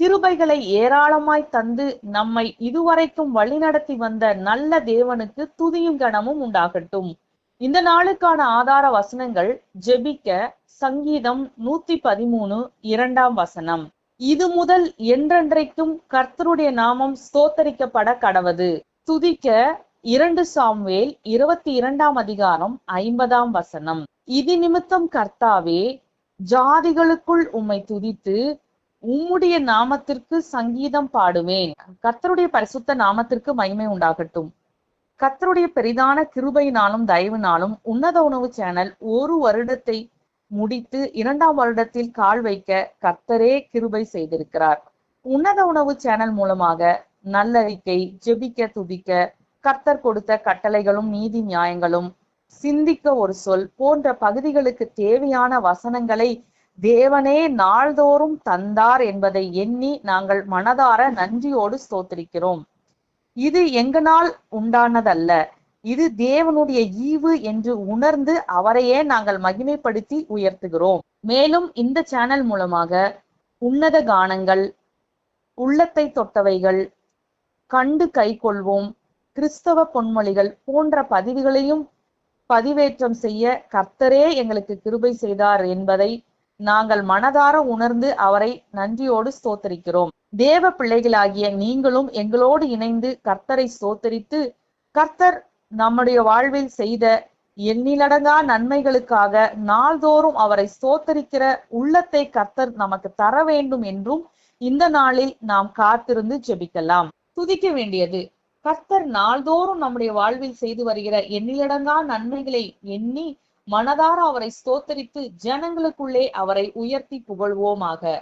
கிருபைகளை ஏராளமாய் தந்து நம்மை இதுவரைக்கும் வழிநடத்தி வந்த நல்ல தேவனுக்கு துதியும் கணமும் உண்டாகட்டும். இந்த நாளுக்கான ஆதார வசனங்கள் ஜெபிக்க சங்கீதம் நூத்தி பதிமூணு இரண்டாம் வசனம். இது முதல் என்றென்றைக்கும் கர்த்தருடைய நாமம் ஸ்தோத்தரிக்கப்பட கடவது. துதிக்க இரண்டு சாம்வேல் இருபத்தி இரண்டாம் அதிகாரம் ஐம்பதாம் வசனம். இது நிமித்தம் கர்த்தாவே ஜாதிகளுக்குள் உம்மை துதித்து உம்முடைய நாமத்திற்கு சங்கீதம் பாடுவேன். கர்த்தருடைய பரிசுத்த நாமத்திற்கு மகிமை உண்டாகட்டும். கர்த்தருடைய பெரிதான கிருபையினாலும் தயவினாலும் உன்னத உணவு சேனல் ஒரு வருடத்தை முடித்து இரண்டாம் வருடத்தில் கால் வைக்க கர்த்தரே கிருபை செய்திருக்கிறார். உன்னத உணவு சேனல் மூலமாக நல்லறிக்கை ஜெபிக்க துதிக்க கர்த்தர் கொடுத்த கட்டளைகளும் நீதி நியாயங்களும் சிந்திக்க ஒரு சொல் போன்ற பகுதிகளுக்கு தேவையான வசனங்களை தேவனே நாள்தோறும் தந்தார் என்பதை எண்ணி நாங்கள் மனதார நன்றியோடு ஸ்தோத்திரிக்கிறோம். இது எங்கனால் உண்டானதல்ல. இது தேவனுடைய ஈவு என்று உணர்ந்து அவரையே நாங்கள் மகிமைப்படுத்தி உயர்த்துகிறோம். மேலும் இந்த சேனல் மூலமாக உன்னத கானங்கள் உள்ளத்தை தொட்டவைகள் கண்டு கை கொள்வோம் கிறிஸ்தவ பொன்மொழிகள் போன்ற பதிவுகளையும் பதிவேற்றம் செய்ய கர்த்தரே எங்களுக்கு கிருபை செய்தார் என்பதை நாங்கள் மனதார உணர்ந்து அவரை நன்றியோடு ஸ்தோத்தரிக்கிறோம். தேவ பிள்ளைகளாகிய நீங்களும் எங்களோடு இணைந்து கர்த்தரை ஸ்தோத்தரித்து கர்த்தர் நம்முடைய வாழ்வில் செய்த எண்ணிலடங்கா நன்மைகளுக்காக நாள்தோறும் அவரை ஸ்தோத்தரிக்கிற உள்ளத்தை கர்த்தர் நமக்கு தர வேண்டும் என்றும் இந்த நாளில் நாம் காத்திருந்து ஜெபிக்கலாம். துதிக்க வேண்டியது. கர்த்தர் நாள்தோறும் நம்முடைய வாழ்வில் செய்து வருகிற எண்ணிலடங்கா நன்மைகளை எண்ணி மனதார அவரை ஸ்தோத்தரித்து ஜனங்களுக்குள்ளே அவரை உயர்த்தி புகழ்வோமாக.